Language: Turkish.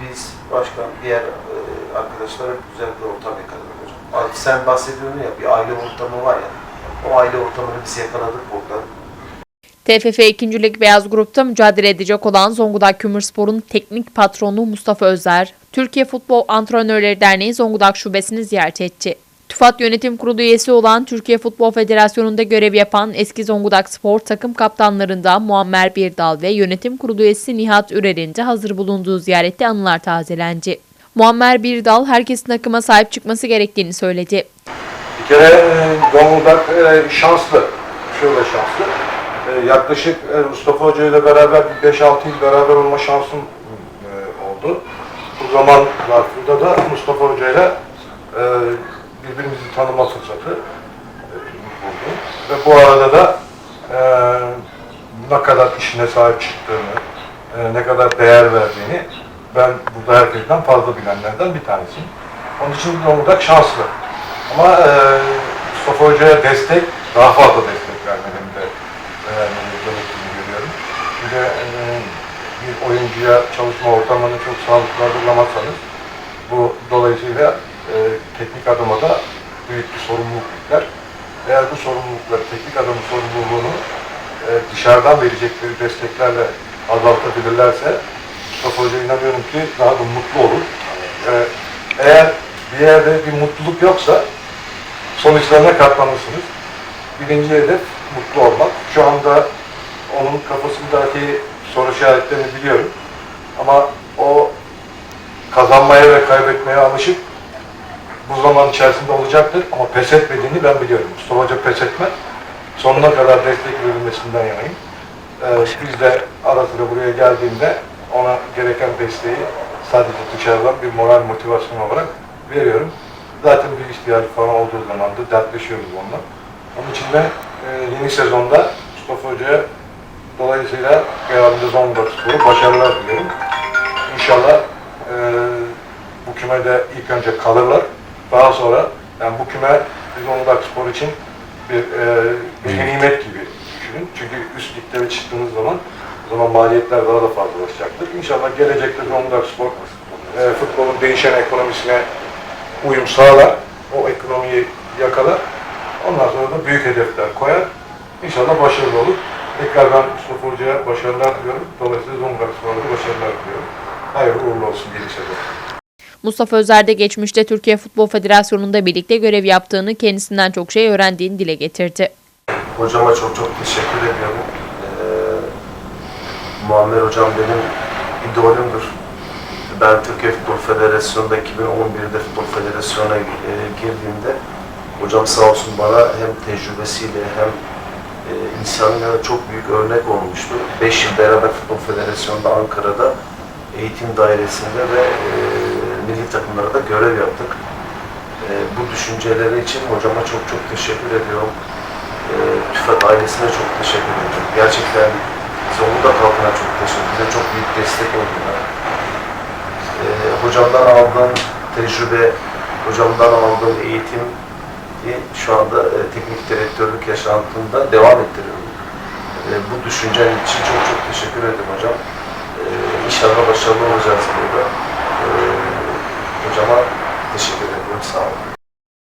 biz, başkan, diğer e, arkadaşlara güzel bir ortam yakaladık hocam. Abi sen bahsediyorsun ya, bir aile ortamı var ya, o aile ortamını biz yakaladık burada. TFF 2. Lig Beyaz Grup'ta mücadele edecek olan Zonguldak Kömürspor'un teknik patronu Mustafa Özer, Türkiye Futbol Antrenörleri Derneği Zonguldak Şubesini ziyaret etti. TÜFAD Yönetim Kurulu üyesi olan Türkiye Futbol Federasyonu'nda görev yapan eski Zonguldak Spor takım kaptanlarından Muammer Birdal ve yönetim kurulu üyesi Nihat Ürer'in de hazır bulunduğu ziyarette anılar tazelendi. Muammer Birdal herkesin takıma sahip çıkması gerektiğini söyledi. Bir kere e, Zonguldak e, şanslı. Şöyle şanslı. E, yaklaşık Mustafa Hoca ile beraber bir 5-6 yıl beraber olma şansım oldu. Bu zaman zarfında da Mustafa Hoca ile birbirimizi tanıma fırsatı e, buldum. Ve bu arada da e, ne kadar işine sahip çıktığını, e, ne kadar değer verdiğini ben burada herkesten fazla bilenlerden bir tanesiyim. Onun için Zonguldak şanslı. Ama e, Mustafa Hoca'ya destek, daha fazla destek vermenin de e, gerektiğini görüyorum. Çünkü e, bir oyuncuya çalışma ortamını çok sağlıklı hazırlamazsanız bu dolayısıyla e, teknik adıma da büyük bir sorumluluk yükler. Eğer bu sorumlulukları, teknik adamın sorumluluğunu e, dışarıdan verecekleri desteklerle azaltabilirlerse Mustafa Hoca inanıyorum ki daha da mutlu olur. E, eğer bir yerde bir mutluluk yoksa sonuçlarına katlanırsınız. Birinci hedef mutlu olmak. Şu anda onun kafasındaki soru işaretlerini biliyorum. Ama o kazanmaya ve kaybetmeye alışıp bu zaman içerisinde olacaktır ama pes etmediğini ben biliyorum. Mustafa Hoca pes etmez. Sonuna kadar destek verilmesinden yanayım. Ee, biz de ara sıra buraya geldiğinde ona gereken desteği sadece dışarıdan bir moral motivasyon olarak veriyorum. Zaten bir ihtiyacı falan olduğu zaman da dertleşiyoruz onunla. Onun için de e, yeni sezonda Mustafa Hoca'ya dolayısıyla Beyazlı Zonguldak Spor'u başarılar diliyorum. İnşallah e, bu kümede ilk önce kalırlar. Daha sonra yani bu küme Zonguldak Spor için bir, e, bir ganimet gibi düşünün. Çünkü üst liglere çıktığınız zaman o zaman maliyetler daha da fazlalaşacaktır. İnşallah gelecekte Zonguldak Spor e, futbolun değişen ekonomisine uyum sağlar. O ekonomiyi yakalar. Ondan sonra da büyük hedefler koyar. İnşallah başarılı olur. Tekrar ben Mustafa Hoca'ya başarılar diliyorum. Dolayısıyla Zonguldak Spor'a başarılar diliyorum. Hayırlı uğurlu olsun yeni sezon. Mustafa Özer de geçmişte Türkiye Futbol Federasyonu'nda birlikte görev yaptığını, kendisinden çok şey öğrendiğini dile getirdi. Hocama çok çok teşekkür ediyorum. Ee, Muammer hocam benim idolümdür. Ben Türkiye Futbol Federasyonu'nda 2011'de Futbol Federasyonu'na e, girdiğimde hocam sağ olsun bana hem tecrübesiyle hem e, insanlığına çok büyük örnek olmuştu. 5 yıl beraber Futbol Federasyonu'nda Ankara'da eğitim dairesinde ve e, milli takımlarda görev yaptık. E, bu düşünceleri için hocama çok çok teşekkür ediyorum. E, TÜFAD ailesine çok teşekkür ediyorum. Gerçekten Zonguldak halkına çok teşekkür Bize çok büyük destek oldular. E, hocamdan aldığım tecrübe, hocamdan aldığım eğitim şu anda e, teknik direktörlük yaşantımda devam ettiriyorum. E, bu düşüncen için çok çok teşekkür ederim hocam. E, inşallah başarılı olacağız burada. Hocama teşekkür ediyorum. Sağ olun.